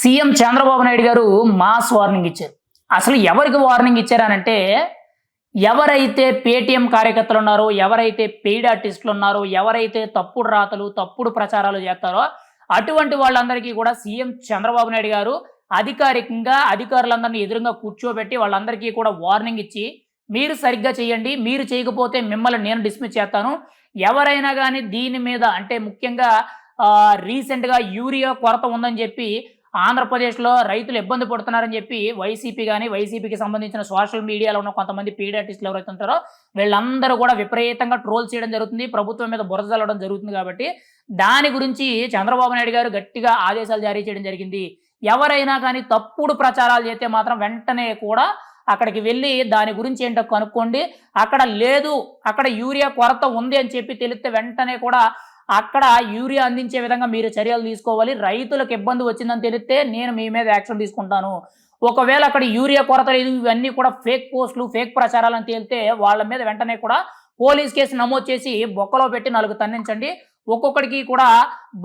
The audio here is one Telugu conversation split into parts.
సీఎం చంద్రబాబు నాయుడు గారు మాస్ వార్నింగ్ ఇచ్చారు. అసలు ఎవరికి వార్నింగ్ ఇచ్చారనంటే ఎవరైతే పేటీఎం కార్యకర్తలు ఉన్నారో ఎవరైతే పెయిడ్ ఆర్టిస్టులు ఉన్నారో ఎవరైతే తప్పుడు రాతలు తప్పుడు ప్రచారాలు చేస్తారో అటువంటి వాళ్ళందరికీ కూడా సీఎం చంద్రబాబు నాయుడు గారు అధికారికంగా అధికారులందరినీ ఎదురుగా కూర్చోబెట్టి వాళ్ళందరికీ కూడా వార్నింగ్ ఇచ్చి మీరు సరిగ్గా చేయండి మీరు చేయకపోతే మిమ్మల్ని నేను డిస్మిస్ చేస్తాను. ఎవరైనా కానీ దీని మీద అంటే ముఖ్యంగా రీసెంట్గా యూరియా కొరత ఉందని చెప్పి ఆంధ్రప్రదేశ్లో రైతులు ఇబ్బంది పడుతున్నారని చెప్పి వైసీపీ కానీ వైసీపీకి సంబంధించిన సోషల్ మీడియాలో ఉన్న కొంతమంది పీడ్ ఆర్టిస్టులు ఎవరైతే ఉంటారో వీళ్ళందరూ కూడా విపరీతంగా ట్రోల్ చేయడం జరుగుతుంది. ప్రభుత్వం మీద బురద చల్లడం జరుగుతుంది కాబట్టి దాని గురించి చంద్రబాబు నాయుడు గారు గట్టిగా ఆదేశాలు జారీ చేయడం జరిగింది. ఎవరైనా కానీ తప్పుడు ప్రచారాలు చేస్తే మాత్రం వెంటనే కూడా అక్కడికి వెళ్ళి దాని గురించి ఏంటో కనుక్కోండి. అక్కడ లేదు అక్కడ యూరియా కొరత ఉంది అని చెప్పి తెలిస్తే వెంటనే కూడా అక్కడ యూరియా అందించే విధంగా మీరు చర్యలు తీసుకోవాలి. రైతులకు ఇబ్బంది వచ్చిందని తెలిస్తే నేను మీ మీద యాక్షన్ తీసుకుంటాను. ఒకవేళ అక్కడ యూరియా కొరత లేదు ఇవన్నీ కూడా ఫేక్ పోస్టులు ఫేక్ ప్రచారాలు అని తేలితే వాళ్ళ మీద వెంటనే కూడా పోలీస్ కేసు నమోదు చేసి బొక్కలో పెట్టి నాలుగు తన్నించండి. ఒక్కొక్కడికి కూడా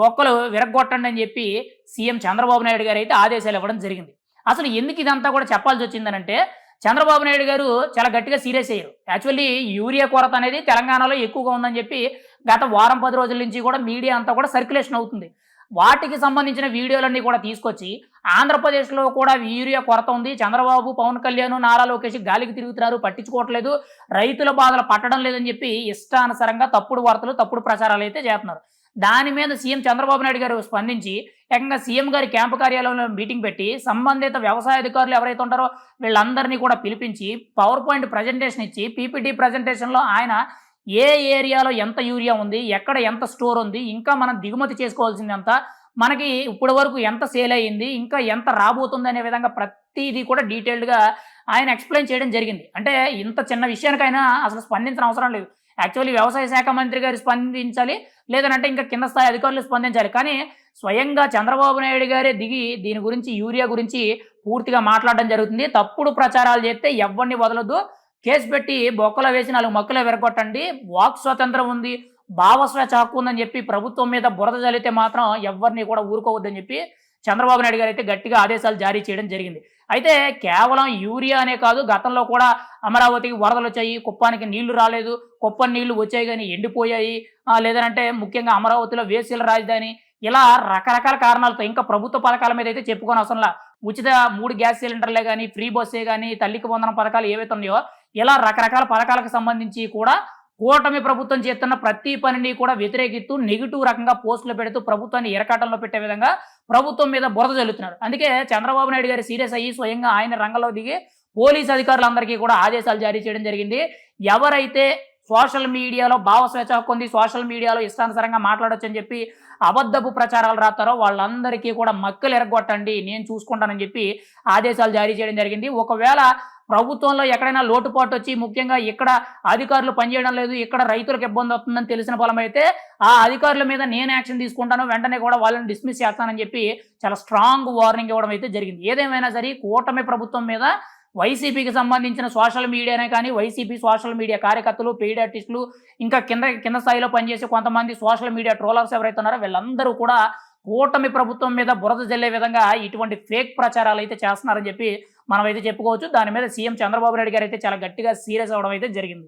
బొక్కలు విరగొట్టండి అని చెప్పి సీఎం చంద్రబాబు నాయుడు గారు అయితే ఆదేశాలు ఇవ్వడం జరిగింది. అసలు ఎందుకు ఇదంతా కూడా చెప్పాల్సి వచ్చిందనంటే చంద్రబాబు నాయుడు గారు చాలా గట్టిగా సీరియస్ అయ్యారు. యాక్చువల్లీ యూరియా కొరత అనేది తెలంగాణలో ఎక్కువగా ఉందని చెప్పి గత వారం పది రోజుల నుంచి కూడా మీడియా అంతా కూడా సర్క్యులేషన్ అవుతుంది. వాటికి సంబంధించిన వీడియోలన్నీ కూడా తీసుకొచ్చి ఆంధ్రప్రదేశ్లో కూడా యూరియా కొరత ఉంది. చంద్రబాబు పవన్ కళ్యాణ్ నారా లోకేష్ గాలికి తిరుగుతున్నారు. పట్టించుకోవట్లేదు. రైతుల బాధలు పట్టడం లేదని చెప్పి ఇష్టానుసారంగా తప్పుడు వార్తలు తప్పుడు ప్రచారాలు అయితే చేస్తున్నారు. దాని మీద సీఎం చంద్రబాబు నాయుడు గారు స్పందించి ఏకంగా సీఎం గారి క్యాంపు కార్యాలయంలో మీటింగ్ పెట్టి సంబంధిత వ్యవసాయ అధికారులు ఎవరైతే ఉంటారో వీళ్ళందరినీ కూడా పిలిపించి పవర్ పాయింట్ ప్రజెంటేషన్ ఇచ్చి పీపీటీ ప్రజెంటేషన్లో ఆయన ఏ ఏరియాలో ఎంత యూరియా ఉంది ఎక్కడ ఎంత స్టోర్ ఉంది ఇంకా మనం దిగుమతి చేసుకోవాల్సింది ఎంత మనకి ఇప్పటి వరకు ఎంత సేల్ అయ్యింది ఇంకా ఎంత రాబోతుంది అనే విధంగా ప్రతిదీ కూడా డీటెయిల్డ్గా ఆయన ఎక్స్ప్లెయిన్ చేయడం జరిగింది. అంటే ఇంత చిన్న విషయానికైనా అసలు స్పందించిన అవసరం లేదు. యాక్చువల్లీ వ్యవసాయ శాఖ మంత్రి గారు స్పందించాలి లేదనంటే ఇంకా కింద స్థాయి అధికారులు స్పందించాలి. కానీ స్వయంగా చంద్రబాబు నాయుడు గారే దిగి దీని గురించి యూరియా గురించి పూర్తిగా మాట్లాడడం జరుగుతుంది. తప్పుడు ప్రచారాలు చేస్తే ఎవరిని వదలొద్దు. కేసు పెట్టి బొక్కలో వేసి నాలుగు మక్కులో విరగొట్టండి. వాక్ స్వాతంత్రం ఉంది. భావస్వేచ్ఛ హక్కు ఉందని చెప్పి ప్రభుత్వం మీద బురద జల్లితే మాత్రం ఎవరిని కూడా ఊరుకోవద్దని చెప్పి చంద్రబాబు నాయుడు గారు అయితే గట్టిగా ఆదేశాలు జారీ చేయడం జరిగింది. అయితే కేవలం యూరియా అనే కాదు గతంలో కూడా అమరావతికి వరదలు వచ్చాయి కుప్పానికి నీళ్ళు రాలేదు కుప్పం నీళ్ళు వచ్చాయి కానీ ఎండిపోయాయి. లేదంటే ముఖ్యంగా అమరావతిలో వేసీల రాజధాని. ఇలా రకరకాల కారణాలతో ఇంకా ప్రభుత్వ పథకాల మీద అయితే చెప్పుకోని అవసరంలా ఉచిత మూడు గ్యాస్ సిలిండర్లే కానీ ఫ్రీ బస్సే కానీ తల్లికి వందనం పథకాలు ఏవైతే ఉన్నాయో ఇలా రకరకాల పథకాలకు సంబంధించి కూడా కూటమి ప్రభుత్వం చేస్తున్న ప్రతి పనిని కూడా వ్యతిరేకిస్తూ నెగిటివ్ రకంగా పోస్టులు పెడుతూ ప్రభుత్వాన్ని ఇరకాటంలో పెట్టే విధంగా ప్రభుత్వం మీద బురద జల్లుతున్నారు. అందుకే చంద్రబాబు నాయుడు గారు సీరియస్ అయ్యి స్వయంగా ఆయన రంగంలో దిగి పోలీస్ అధికారులందరికీ కూడా ఆదేశాలు జారీ చేయడం జరిగింది. ఎవరైతే సోషల్ మీడియాలో భావస్వేచ్ఛ కొంది సోషల్ మీడియాలో ఇష్టానుసారంగా మాట్లాడొచ్చు అని చెప్పి అబద్ధపు ప్రచారాలు రాస్తారో వాళ్ళందరికీ కూడా మక్కలు ఎరగొట్టండి నేను చూసుకుంటానని చెప్పి ఆదేశాలు జారీ చేయడం జరిగింది. ఒకవేళ ప్రభుత్వంలో ఎక్కడైనా లోటుపాటు వచ్చి ముఖ్యంగా ఇక్కడ అధికారులు పనిచేయడం లేదు ఇక్కడ రైతులకు ఇబ్బంది అవుతుందని తెలిసిన ఫలమైతే ఆ అధికారుల మీద నేను యాక్షన్ తీసుకుంటాను వెంటనే కూడా వాళ్ళని డిస్మిస్ చేస్తానని చెప్పి చాలా స్ట్రాంగ్ వార్నింగ్ ఇవ్వడం అయితే జరిగింది. ఏదేమైనా సరే కూటమి ప్రభుత్వం మీద వైసీపీకి సంబంధించిన సోషల్ మీడియానే కానీ వైసీపీ సోషల్ మీడియా కార్యకర్తలు పెయిడ్ ఆర్టిస్టులు ఇంకా కింద కింద స్థాయిలో పనిచేసే కొంతమంది సోషల్ మీడియా ట్రోలర్స్ ఎవరైతే ఉన్నారో వీళ్ళందరూ కూడా కూటమి ప్రభుత్వం మీద బురద జల్లే విధంగా ఇటువంటి ఫేక్ ప్రచారాలు అయితే చేస్తున్నారని చెప్పి మనం అయితే చెప్పుకోవచ్చు. దాని మీద సీఎం చంద్రబాబు నాయుడు గారు అయితే చాలా గట్టిగా సీరియస్ అవడం అయితే జరిగింది.